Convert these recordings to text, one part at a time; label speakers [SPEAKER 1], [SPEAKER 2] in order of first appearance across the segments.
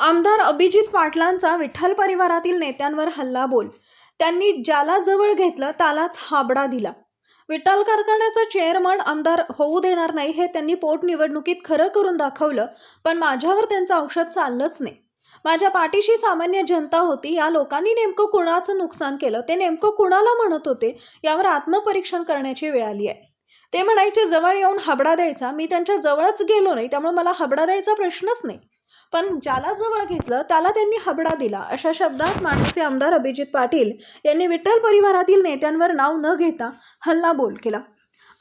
[SPEAKER 1] आमदार अभिजित पाटलांचा विठ्ठल परिवारातील नेत्यांवर हल्ला बोल. त्यांनी ज्याला जवळ घेतलं त्यालाच हाबडा दिला. विठ्ठल कारखान्याचं चेअरमन आमदार होऊ देणार नाही हे त्यांनी पोटनिवडणुकीत खरं करून दाखवलं पण माझ्यावर त्यांचं औषध चाललंच नाही. माझ्या पाठीशी सामान्य जनता होती या लोकांनी नेमकं कुणाचं नुकसान केलं ते नेमकं कुणाला म्हणत होते यावर आत्मपरीक्षण करण्याची वेळ आली आहे. ते म्हणायचे जवळ येऊन हाबडा द्यायचा. मी त्यांच्या जवळच गेलो नाही त्यामुळे मला हाबडा द्यायचा प्रश्नच नाही. पण ज्याला जवळ घेतलं त्याला त्यांनी हाबडा दिला. अशा शब्दात माणसे आमदार अभिजित पाटील यांनी विठ्ठल परिवारातील नेत्यांवर नाव न घेता हल्ला बोल केला.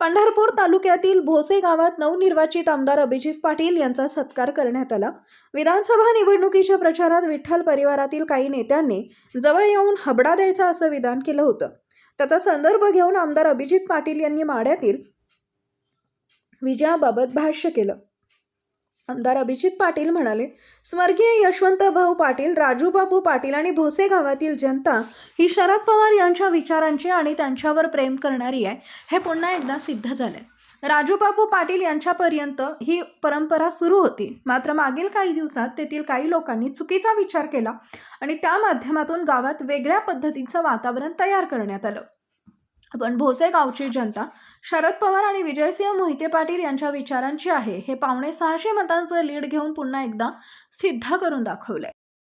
[SPEAKER 1] पंढरपूर तालुक्यातील भोसे गावात नवनिर्वाचित आमदार अभिजित पाटील यांचा सत्कार करण्यात आला. विधानसभा निवडणुकीच्या प्रचारात विठ्ठल परिवारातील काही नेत्यांनी जवळ येऊन हबडा द्यायचा असं विधान केलं होतं. त्याचा संदर्भ घेऊन आमदार अभिजित पाटील यांनी माड्यातील विजयाबाबत भाष्य केलं. आमदार अभिजित पाटील म्हणाले स्वर्गीय यशवंत भाऊ पाटील राजूबाबू पाटील आणि भोसे गावातील जनता ही शरद पवार यांच्या विचारांची आणि त्यांच्यावर प्रेम करणारी आहे हे पुन्हा एकदा सिद्ध झाले राजूबाबू पाटील यांच्यापर्यंत ही परंपरा सुरू होती. मात्र मागील काही दिवसात तेथील काही लोकांनी चुकीचा विचार केला आणि त्या माध्यमातून गावात वेगळ्या पद्धतीचं वातावरण तयार करण्यात आलं. पण भोसे गावची जनता शरद पवार आणि विजयसिंह मोहिते पाटील यांच्या विचारांची आहे हे पावणे सहाशे मतांचं लीड घेऊन पुन्हा एकदा सिद्ध करून दाखवलंय.